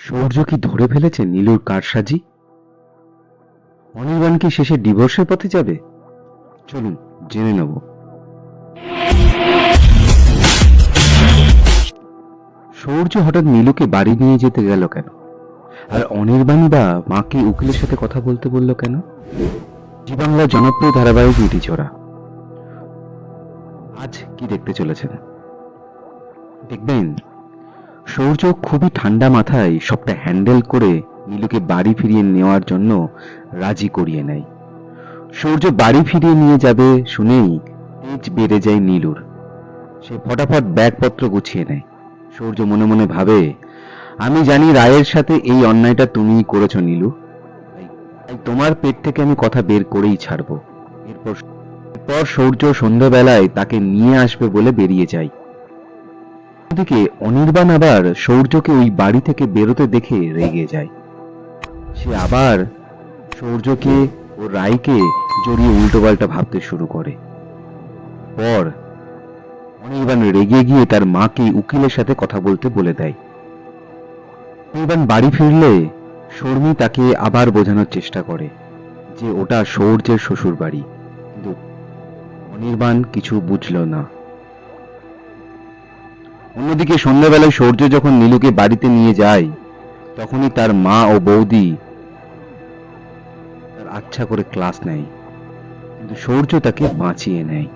সূর্য কি ধরে ফেলেছে নীলুর কারসাজি? অনির্বাণ কি শেষে ডিভোর্সের পথে যাবে? চলুন, জেনে নেব। সূর্য হঠাৎ নীলুকে বাড়ি নিয়ে যেতে গেল কেন? আর অনির্বাণী বা মাকে উকিলের সাথে কথা বলতে বলল কেন? জি বাংলার জনপ্রিয় ধারাবাহিক ইটি চোরা। আজ কি দেখতে চলেছেন? দেখবেন সূর্য খুবই ঠান্ডা মাথায় সবটা হ্যান্ডেল করে নীলুকে বাড়ি ফিরিয়ে নেওয়ার জন্য রাজি করিয়ে নেয়। সূর্য বাড়ি ফিরিয়ে নিয়ে যাবে শুনেই তেজ বেড়ে যায় নীলুর। সে ফটাফট ব্যাগপত্র গুছিয়ে নেয়। সূর্য মনে মনে ভাবে, আমি জানি রায়ের সাথে এই অন্যায়টা তুমিই করেছ নীলু। তাই- তোমার পেট থেকে আমি কথা বের করেই ছাড়বো। এরপর এরপর সূর্য সন্ধ্যাবেলায় তাকে নিয়ে আসবে বলে বেরিয়ে যায়। ওদিকে অনির্বাণ আবার সৌর্যকে ওই বাড়ি থেকে বেরোতে দেখে রেগে যায়। সে আবার সৌর্যকে ও রায়কে জড়িয়ে উল্টোপাল্টা ভাবতে শুরু করে। পর অনির্বাণ রেগে গিয়ে তার মাকে উকিলের সাথে কথা বলতে বলে দেয়। অনির্বাণ বাড়ি ফিরলে শর্মী তাকে আবার বোঝানোর চেষ্টা করে যে ওটা সৌর্যের শ্বশুর বাড়ি কিন্তু অনির্বাণ কিছু বুঝল না। অন্যদিকে সন্ধ্যাবেলায় সূর্য যখন নীলুকে বাড়িতে নিয়ে যায়, তখনই তার মা ও বৌদি তার আচ্ছা করে ক্লাস নেয়। কিন্তু সূর্য তাকে বাঁচিয়ে নেয়।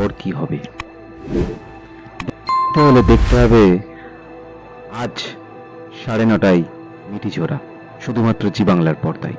ওর কি হবে? তাহলে দেখতে হবে, আজ সাড়ে নটায় মিটি চোরা শুধুমাত্র জি বাংলার পর্দায়।